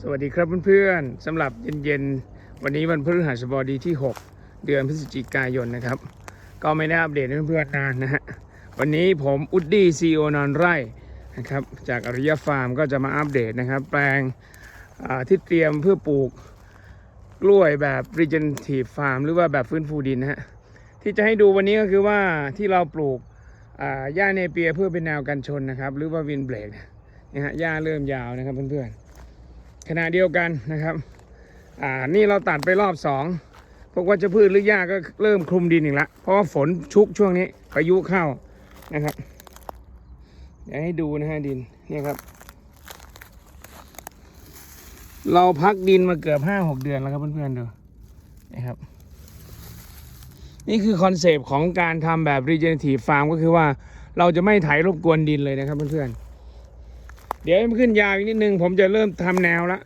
สวัสดีครับเพื่อนๆสำหรับเย็นๆ วันนี้วันพฤหัสบดีที่ 6 เดือนพฤศจิกายนนะครับ ก็ไม่ได้อัปเดตให้เพื่อนๆนานนะฮะวันนี้ผมอุดดี้ซีโอนอนไร่นะครับจากอริยฟาร์มก็จะมาอัปเดตนะครับ แปลงที่เตรียมเพื่อปลูกกล้วยแบบ regenerative farm หรือว่าแบบฟื้นฟูดินนะฮะที่จะให้ดูวันนี้ก็คือว่าที่เราปลูกหญ้าเนเปียเพื่อเป็นแนวกันชนนะครับ หรือว่าวินเบรกนะฮะหญ้าเริ่มยาวนะครับเพื่อนๆ ขณะเดียวกันนะครับอ่านี่เราตัดไปรอบสองพวกวัชพืชหรือหญ้าก็เริ่มคลุมดินอีกล้วเพราะว่าฝนชุกช่วงนี้พายุเข้านะครับเดี๋ยวให้ดูนะฮะดินเนี่ยครับ เราพักดินมาเกือบห้าหกเดือนแล้วครับเพื่อนๆดูนะครับ นี่คือคอนเซปต์ของการทำแบบ regenerative farm ก็คือว่าเราจะไม่ไถรบกวนดินเลยนะครับเพื่อนๆ เดี๋ยวมันขึ้นยาวอีกนิดนึงผมจะเริ่มทำแนวละ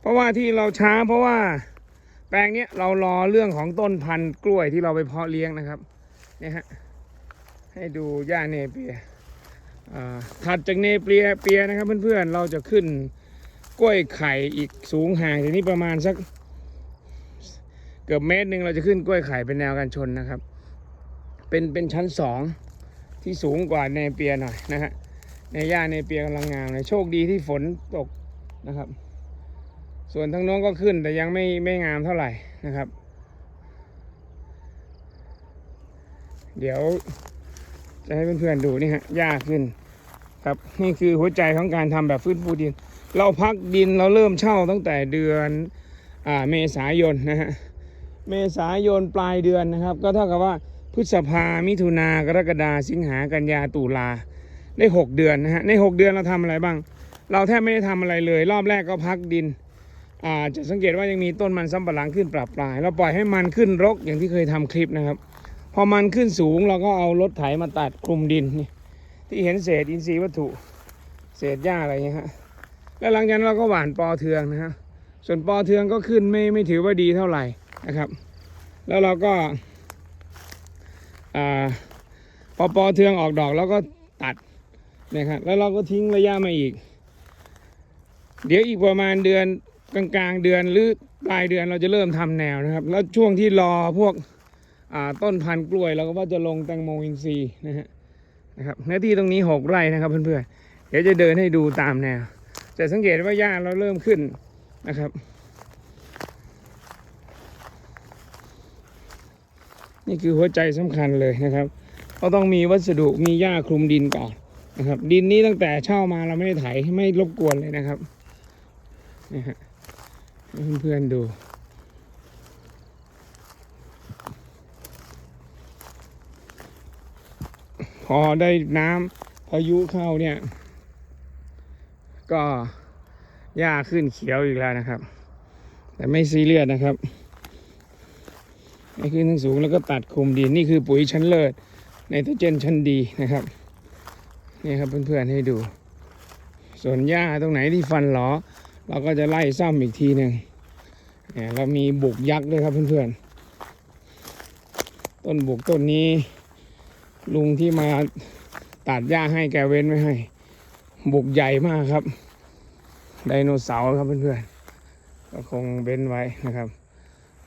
เพราะว่าที่เราช้าเพราะว่าแปลงเนี้ยเรารอเรื่องของต้นพันธุ์กล้วยที่เราไปเพาะเลี้ยงนะครับเนี่ยฮะให้ดูหญ้าเนเปียอ่าถัดจากเนเปียเปียนะครับเพื่อนๆเราจะขึ้นกล้วยไข่อีกสูงห่างจากนี้ประมาณสักเกือบเมตรหนึ่งเราจะขึ้นกล้วยไข่เป็นแนวกันชนนะครับ เป็นเป็นชั้นสองที่สูงกว่าเนเปียหน่อยนะฮะ ในหญ้าเนเปียกำลังงามเลยโชคดีที่ฝนตกนะครับ ส่วนทางน้นก็ขึ้นแต่ยังไม่ไม่งามเท่าไหร่นะครับ เดี๋ยวจะให้เพื่อนๆดูนี่ฮะหญ้าขึ้นครับนี่คือหัวใจของการทำแบบฟื้นฟูดิน เราพักดินเราเริ่มเช่าตั้งแต่เดือนอาเมษายนนะฮะเมษายนปลายเดือนนะครับ ก็เท่ากับว่าพฤษภามิถุนากรกฎาสิงหากันยาตุลา ได้6เดือนนะฮะใน 6 เดือนเราทำอะไรบ้าง เราแทบไม่ได้ทำอะไรเลย รอบแรกก็พักดินอ่าจะสังเกตว่ายังมีต้นมันสำปะหลังขึ้นปรับปลาย เราปล่อยให้มันขึ้นรกอย่างที่เคยทำคลิปนะครับ พอมันขึ้นสูงเราก็เอารถไถมาตัดคลุมดินนี่ที่เห็นเศษอินทรีย์วัตถุ เศษหญ้าอะไรเงี้ยฮะแล้วหลังจากนั้นเราก็หว่านปอเทืองนะฮะส่วนปอเทืองก็ขึ้นไม่ไม่ถือว่าดีเท่าไหร่นะครับ แล้วเราก็อาพอปอเทืองออกดอกเราก็ตัด นะครับแล้วเราก็ทิ้งระยะมาอีก เดี๋ยวอีกประมาณเดือนกลางๆเดือนหรือปลายเดือนเราจะเริ่มทำแนวนะครับ แล้วช่วงที่รอพวกต้นพันธุ์กล้วยเราก็ว่าจะลงแตงโมอินทรีย์นะฮะนะครับเนื้อที่ตรงนี้หกไร่นะครับเพื่อนๆเดี๋ยวจะเดินให้ดูตามแนวจะสังเกตว่าหญ้าเราเริ่มขึ้นนะครับนี่คือหัวใจสำคัญเลยนะครับ ก็ต้องมีวัสดุมีหญ้าคลุมดินก่อน นะครับ ดินนี้ตั้งแต่เช่ามาเราไม่ได้ไถไม่รบกวนเลยนะครับนี่ฮะเพื่อนๆดูพอได้น้ำพายุเข้าเนี่ย ก็หญ้าขึ้นเขียวอีกแล้วนะครับ แต่ไม่ซีเรียสนะครับให้ขึ้นทั้งสูงแล้วก็ตัดคลุมดินนี่คือปุ๋ยชั้นเลิศไนโตรเจนชั้นดีนะครับ นี่ครับเพื่อนๆให้ดู ส่วนหญ้าตรงไหนที่ฟันหลอเราก็จะไล่ซ่อมอีกทีหนึ่งเนี่ยเรามีบุกยักษ์ด้วยครับเพื่อนๆ ต้นบุกต้นนี้ ลุงที่มาตัดหญ้าให้แกเว้นไว้ให้ บุกใหญ่มากครับ ไดโนเสาร์ครับเพื่อนๆ ก็คงเว้นไว้นะครับ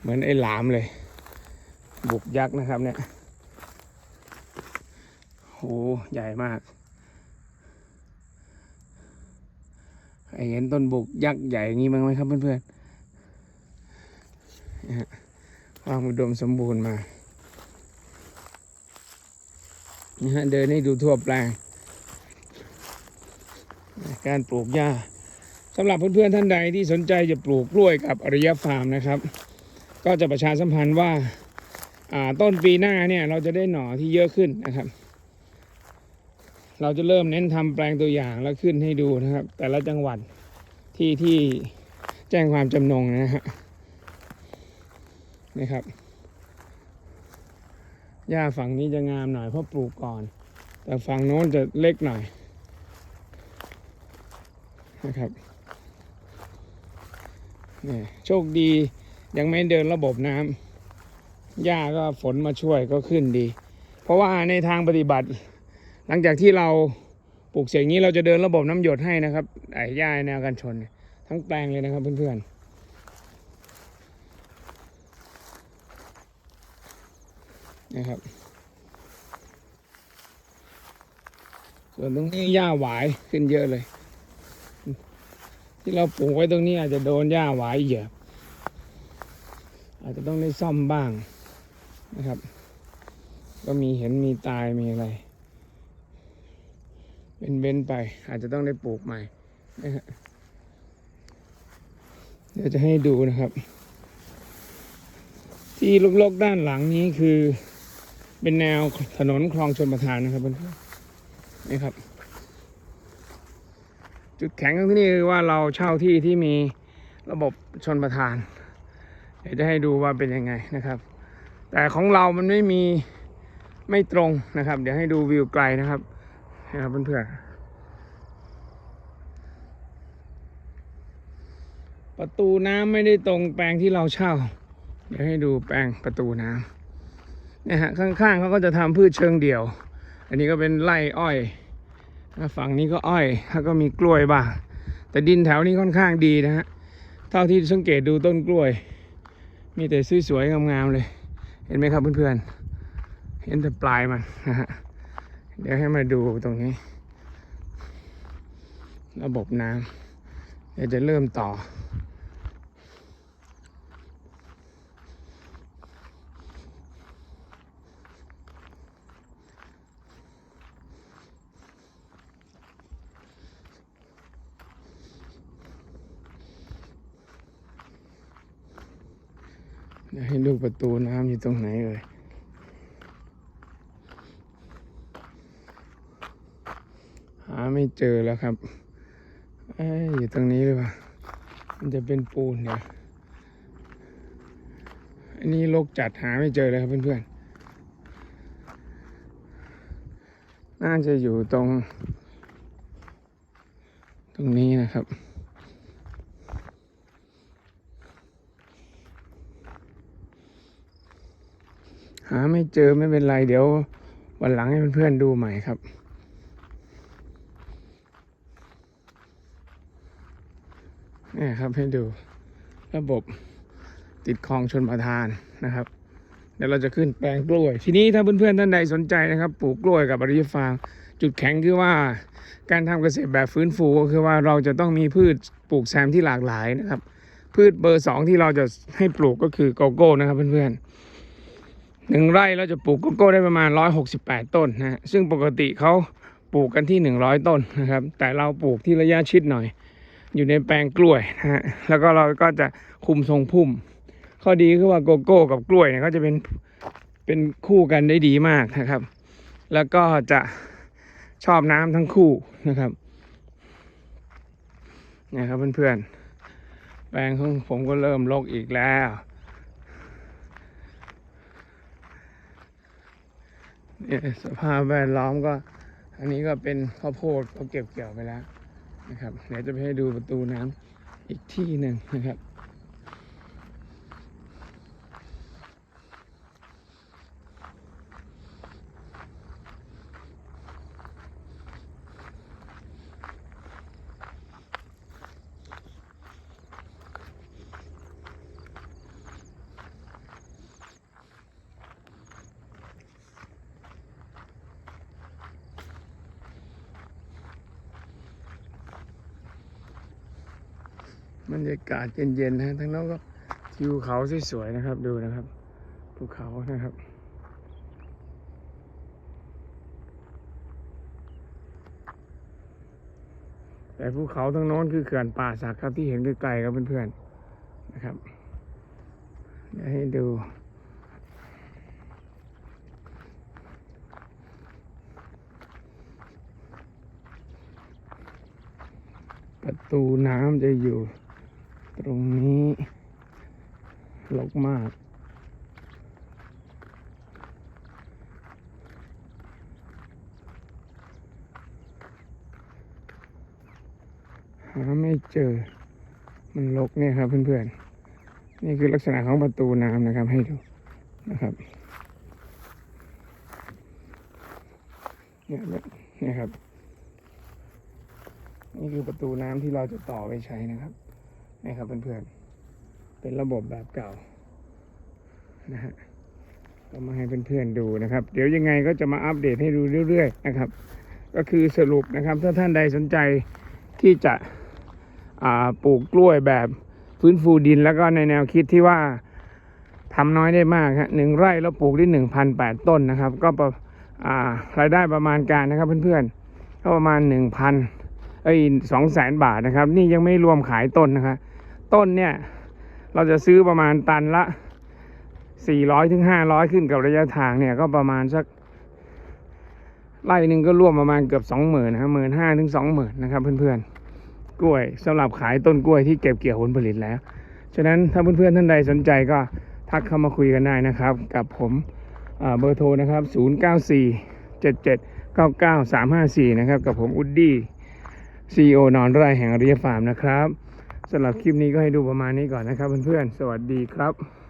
เหมือนไอ้หลามเลย บุกยักษ์นะครับเนี่ยโหใหญ่มากใคร เห็นต้นบุกยักษ์ใหญ่อย่างนี้บ้างไหมครับเพื่อนๆความอุดมสมบูรณ์มานะฮะเดินให้ดูทั่วแปลง การปลูกหญ้าสำหรับเพื่อนๆท่านใดที่สนใจจะปลูกกล้วยกับอริยฟาร์มนะครับ ก็จะประชาสัมพันธ์ว่าต้นปีหน้าเนี่ยเราจะได้หน่อที่เยอะขึ้นนะครับ เราจะเริ่มเน้นทำแปลงตัวอย่างแล้วขึ้นให้ดูนะครับ แต่ละจังหวัดที่ที่แจ้งความจำนงนะฮะนี่ครับหญ้าฝั่งนี้จะงามหน่อยเพราะปลูกก่อน แต่ฝั่งโน้นจะเล็กหน่อยนะครับนี่โชคดียังไม่เดินระบบน้ำหญ้าก็ฝนมาช่วยก็ขึ้นดี เพราะว่าในทางปฏิบัติ หลังจากที่เราปลูกเสกนี้เราจะเดินระบบน้ำหยดให้นะครับไอ้หญ้าแนวกันชนททั้งแปลงเลยนะครับเพื่อนๆนะครับ ส่วนตรงนี้หญ้าหวายขึ้นเยอะเลย ที่เราปลูกไว้ตรงนี้อาจจะโดนหญ้าหวายเหยียบอาจจะต้องได้ซ่อมบ้างนะครับ ก็มีเห็นมีตายมีอะไร เป็นเว้นไป อาจจะต้องได้ปลูกใหม่นะฮะเดี๋ยวจะให้ดูนะครับ ที่ลกๆด้านหลังนี้คือเป็นแนวถนนคลองชนประทานนะครับเพื่อนๆนี่ครับ จุดแข็งของที่นี่คือว่าเราเช่าที่ที่มีระบบชนประทาน เดี๋ยวจะให้ดูว่าเป็นยังไงนะครับ แต่ของเรามันไม่มีไม่ตรงนะครับ เดี๋ยวให้ดูวิวไกลนะครับ นะครับเพื่อนๆประตูน้ำไม่ได้ตรงแปลงที่เราเช่า เดี๋ยวให้ดูแปลงประตูน้ำเนี่ยฮะข้างๆเขาก็จะทำพืชเชิงเดี่ยว อันนี้ก็เป็นไร่อ้อยฝั่งนี้ก็อ้อยแล้วก็มีกล้วยบ้างแต่ดินแถวนี้ค่อนข้างดีนะฮะเท่าที่สังเกตดูต้นกล้วย มีแต่สวยๆงามๆเลย เห็นไหมครับเพื่อนๆเห็นแต่ปลายมันนะฮะ เดี๋ยวให้มาดูตรงนี้ ระบบน้ำเดี๋ยวจะเริ่มต่อ เดี๋ยวให้ดูประตูน้ำอยู่ตรงไหนเอ่ยาไม่เจอแล้วครับอยอยู่ตรงนี้หรือเปล่า มันจะเป็นปูนเนี่ย อันนี้ลกจัดหาไม่เจอเลยครับเพื่อนๆ น่าจะอยู่ตรง ตรงนี้นะครับหาไม่เจอไม่เป็นไรเดี๋ยววันหลังให้เพื่อนๆดูใหม่ครับ ครับ ให้ดูระบบติดคลองชนประทานนะครับเดี๋ยวเราจะขึ้นแปลงกล้วย ทีนี้ถ้าเพื่อนๆท่านใดสนใจนะครับ ปลูกกล้วยกับอริยฟาง จุดแข็งคือว่าการทำเกษตรแบบฟื้นฟูก็คือว่าเราจะต้องมีพืชปลูกแซมที่หลากหลายนะครับ พืชเบอร์สองที่เราจะให้ปลูกก็คือโกโก้นะครับเพื่อนๆหนึ่งไร่เราจะปลูกโกโก้ได้ประมาณ 168 ต้นนะฮะซึ่งปกติเขาปลูกกันที่ 100 ต้นนะครับ แต่เราปลูกที่ระยะชิดหน่อย อยู่ในแปลงกล้วยนะฮะแล้วก็เราก็จะคุมทรงพุ่ม ข้อดีคือว่าโกโก้กับกล้วยเนี่ยก็จะเป็นเป็นคู่กันได้ดีมากนะครับ แล้วก็จะชอบน้ำทั้งคู่นะครับนี่ครับเพื่อนๆแปลงของผมก็เริ่มรกอีกแล้วเนี่ยสภาพแวดล้อมก็ อันนี้ก็เป็นข้าวโพดเขาเก็บเกี่ยวไปแล้ว นะครับเดี๋ยวจะไปให้ดูประตูน้ำอีกที่หนึ่งนะครับ บรรยากาศเย็นๆนะทั้งนั้นก็ทิวเขาสวยๆนะครับ ดูนะครับภูเขานะครับแต่ภูเขาทั้งน้นคือเขื่อนป่าสักครับที่เห็นไกลๆครับเพื่อนๆนะครับเดี๋ยวให้ดูประตูน้ำจะอยู่ ตรงนี้ลกมากหาไม่เจอ มันลกเนี่ยครับเพื่อนๆ นี่คือลักษณะของประตูน้ำนะครับให้ดูนะครับเนี่ยนี่ยครับ นี่คือประตูน้ำที่เราจะต่อไปใช้นะครับ นะครับเพื่อนๆ เป็นระบบแบบเก่านะฮะก็มาให้เพื่อนๆดูนะครับ เดี๋ยวยังไงก็จะมาอัปเดตให้ดูเรื่อยๆนะครับ ก็คือสรุปนะครับ ถ้าท่านใดสนใจที่จะปลูกกล้วยแบบฟื้นฟูดินแล้วก็ในแนวคิดที่ว่าทำน้อยได้มากฮะหนึ่งไร่แล้วปลูกได้หนึ่งพันแปดต้นนะครับ ก็ประารายได้ประมาณการนะครับเพื่อนๆก็ประมาณหนึ่งพันเอ้ยสองแสนบาทนะครับ นี่ยังไม่รวมขายต้นนะครับ ต้นเนี่ย เราจะซื้อประมาณตันละสี่ร้อยถึงห้าร้อยขึ้นกับระยะทางเนี่ยก็ประมาณสักไร่หนึ่งก็ร่วมประมาณเกือบสองหมื่นนะครับหมื่นห้าถึงสองหมื่นนะครับเพื่อนๆ กล้วยสำหรับขายต้นกล้วยที่เก็บเกี่ยวผลผลิตแล้ว ฉะนั้นถ้าเพื่อนๆท่านใดสนใจก็ทักเข้ามาคุยกันได้นะครับ กับผมเบอร์โทรนะครับ 0 9 4 7 7 9 9 3 5 4 นะครับ กับผมอุดดี้ซีโอนอนไร่แห่งอริยฟาร์มนะครับ สำหรับคลิปนี้ก็ให้ดูประมาณนี้ก่อนนะครับเพื่อนๆ สวัสดีครับ